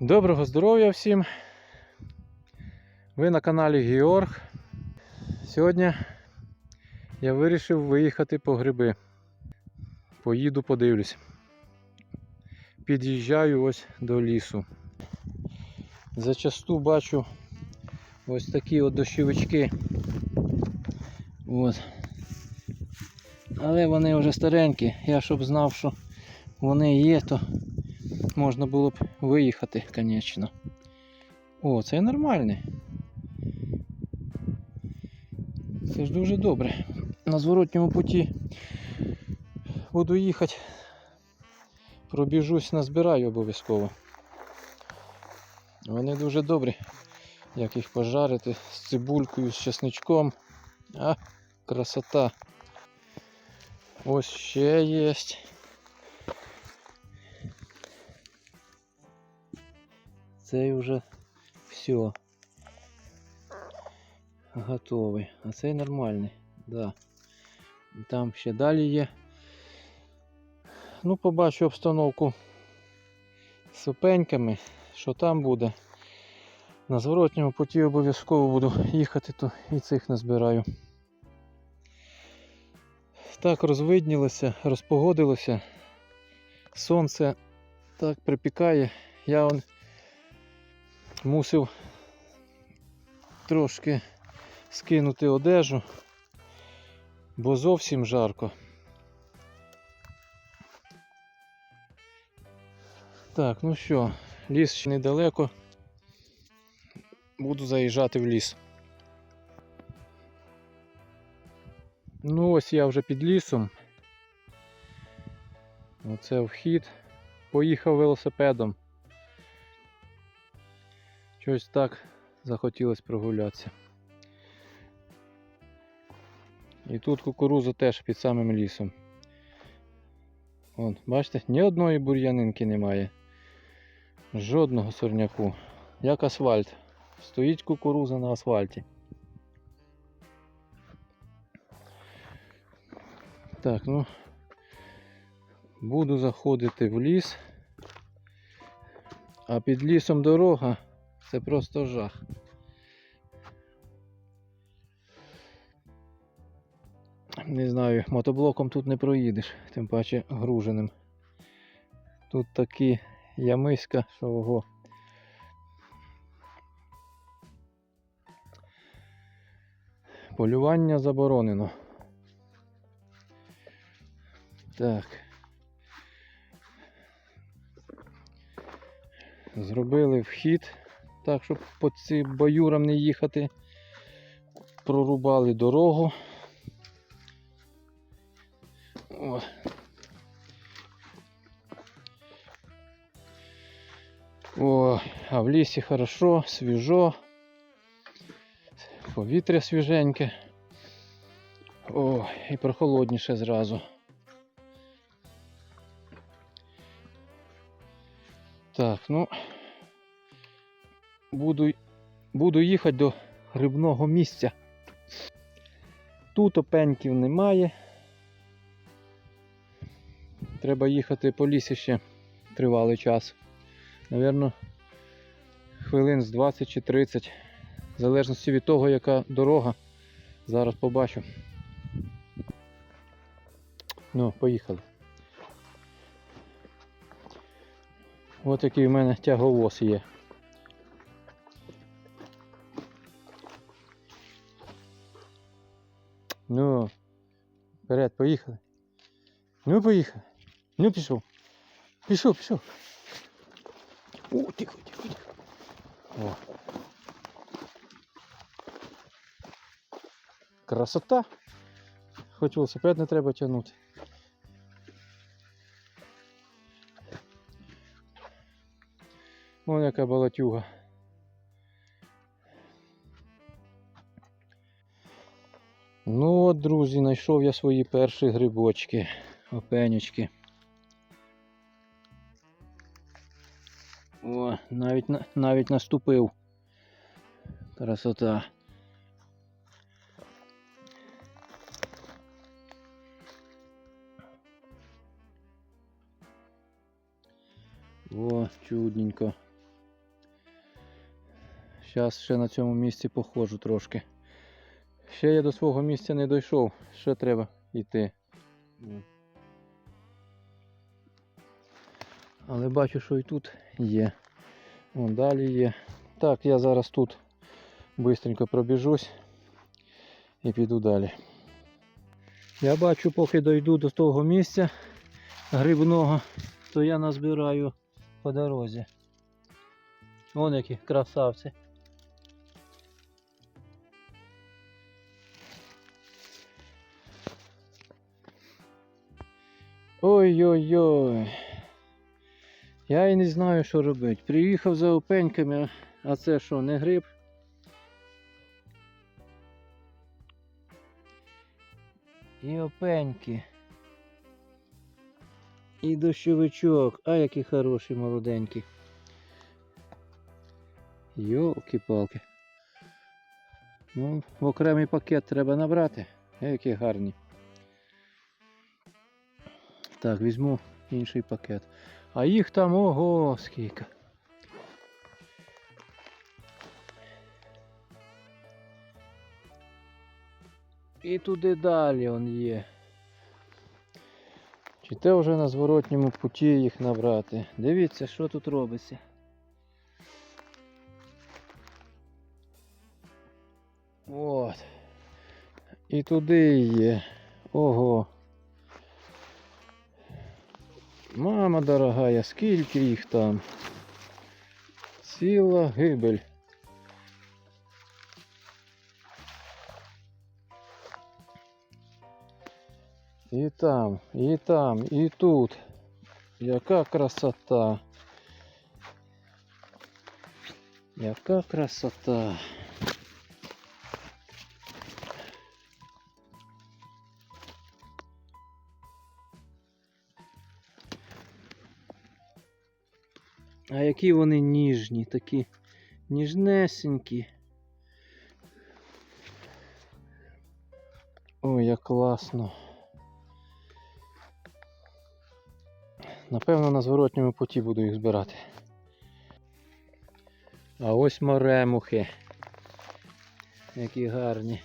Доброго здоров'я всім! Ви на каналі Георг. Сьогодні я вирішив виїхати по гриби. Поїду, подивлюсь. Під'їжджаю ось до лісу. Зачасту бачу ось такі от дощовички. От. Але вони вже старенькі. Я щоб знав, що вони є, то можна було б виїхати, звісно. О, це нормальний. Це ж дуже добре. На зворотньому путі буду їхати. Пробіжусь, назбираю обов'язково. Вони дуже добрі. Як їх пожарити з цибулькою, з чесничком. А, красота. Ось ще є. Цей вже все. Готовий. А цей нормальний. Да. Там ще далі є. Ну, побачу обстановку з опеньками, що там буде. На зворотньому путі обов'язково буду їхати, то і цих назбираю. Так розвиднілося, розпогодилося. Сонце так припікає. Я мусив трошки скинути одежу, бо зовсім жарко. Так, ну що, ліс ще недалеко. Буду заїжджати в ліс. Ну ось я вже під лісом. Оце вхід. Поїхав велосипедом. Щось так захотілося прогулятися. І тут кукуруза теж під самим лісом. От, бачите, ні одної бур'янинки немає. Жодного сорняку. Як асфальт. Стоїть кукуруза на асфальті. Так, ну буду заходити в ліс. А під лісом дорога це просто жах. Не знаю, мотоблоком тут не проїдеш, тим паче груженим. Тут такі ямиська, що ого. Полювання заборонено. Так. Зробили вхід, так, щоб по цим баюрам не їхати. Прорубали дорогу. О. О, а в лісі хорошо, свіжо, повітря свіженьке. О, і прохолодніше зразу. Так, ну буду, буду їхати до грибного місця. Тут опеньків немає. Треба їхати по лісі ще тривалий час. Навірно, хвилин з 20 чи 30. В залежності від того, яка дорога. Зараз побачу. Ну, поїхали. Ось який в мене тяговоз є. Ну, вперед, поїхали. Ну, поїхали. Ну, пішов. Пішов, пішов. О, тихо, тихо, тихо. О. Красота. Хоч велосипед не треба тягнути. Вон яка балатюга. Ну от, друзі, знайшов я свої перші грибочки, опенючки. О, навіть на- навіть наступив. Красота. О, чудненько. Зараз ще на цьому місці походжу трошки. Ще я до свого місця не дійшов, ще треба йти. Але бачу, що і тут є. Вон далі є. Так, я зараз тут швидко пробіжусь і піду далі. Я бачу, поки дойду до того місця грибного, то я назбираю по дорозі. Вон які красавці. Ой-ой-ой. Я і не знаю, що робити. Приїхав за опеньками, а це що, не гриб? І опеньки. І дощовичок. А який хороший молоденький. Йолки-палки. Ну, в окремий пакет треба набрати. Е, Які гарні. Так, візьму інший пакет. А їх там ого скільки. І туди далі он є. Чи те вже на зворотньому путі їх набрати? Дивіться, що тут робиться. От. І туди є. Ого. Мама дорогая, скільки їх там? Ціла гибель. І там, і там, і тут. Яка красота. Яка красота. А які вони ніжні, такі ніжнесенькі. Ой, як класно. Напевно, на зворотньому путі буду їх збирати. А ось моремухи. Які гарні.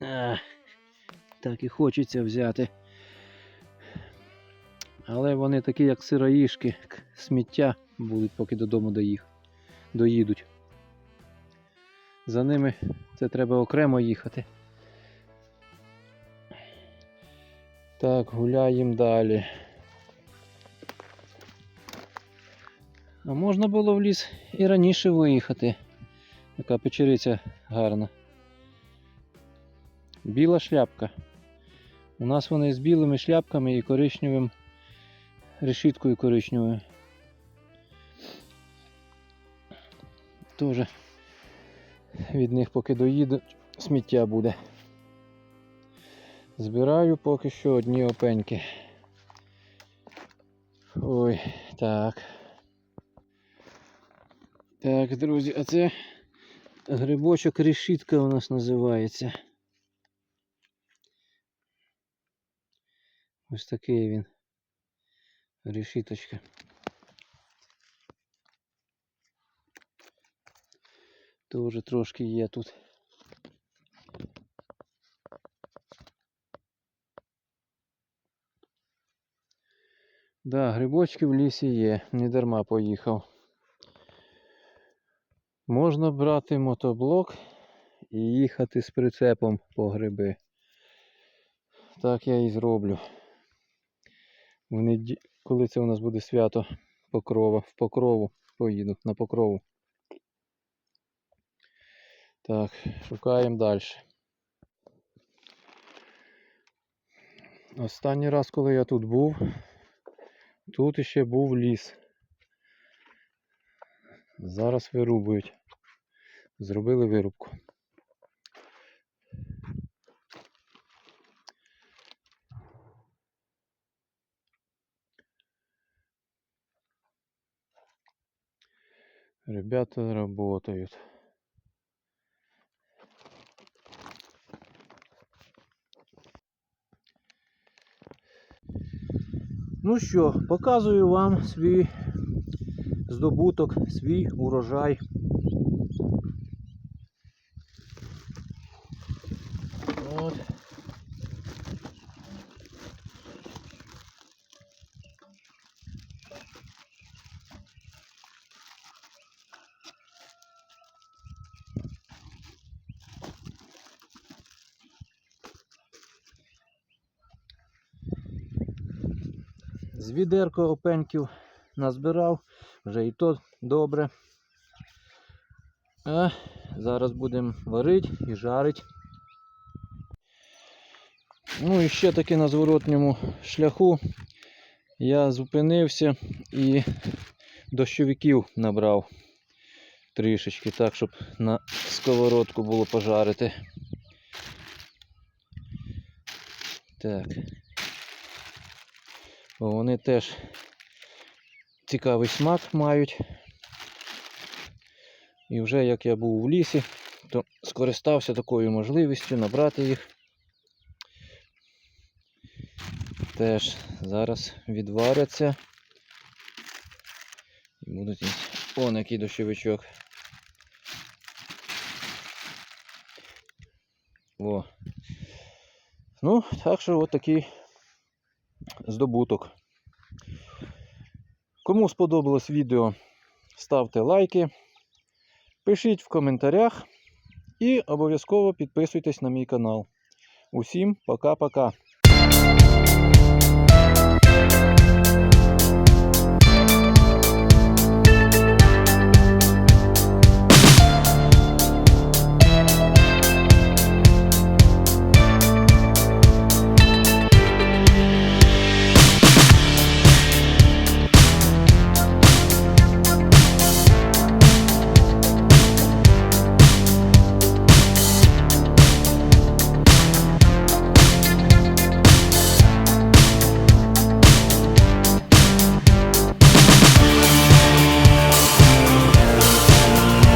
А, так і хочеться взяти. Але вони такі, як сироїшки, сміття будуть, поки додому доїх... доїдуть. За ними це треба окремо їхати. Так, гуляємо далі. А можна було в ліс і раніше виїхати. Така печериця гарна. Біла шляпка. У нас вони з білими шляпками і коричневим решіткою коричневою. Тоже від них поки доїду, сміття буде. Збираю поки що одні опеньки. Ой, так. Так, друзі, а це грибочок решітка у нас називається. Ось такий він. Решіточка. Тоже трошки є тут. Да, грибочки в лісі є, не дарма поїхав. Можна брати мотоблок і їхати з прицепом по гриби. Так я і зроблю. В неді... Коли це у нас буде свято Покрова, в Покрову поїду на Покрову. Так, шукаємо далі. Останній раз, коли я тут був, тут іще був ліс. Зараз вирубують. Зробили вирубку. Ребята работают. Ну що, показую вам свій здобуток, свій урожай. От. З відерко опеньків назбирав, вже і то добре. А зараз будемо варити і жарити. Ну і ще таки на зворотньому шляху я зупинився і дощовиків набрав трішечки, так, щоб на сковородку було пожарити. Так. Вони теж цікавий смак мають. І вже як я був у лісі, то скористався такою можливістю набрати їх. Теж зараз відваряться. І будуть ось- який дощовичок. О. Ну, так що от такий здобуток. Кому сподобалось відео, ставте лайки, пишіть в коментарях і обов'язково підписуйтесь на мій канал. Усім пока-пока.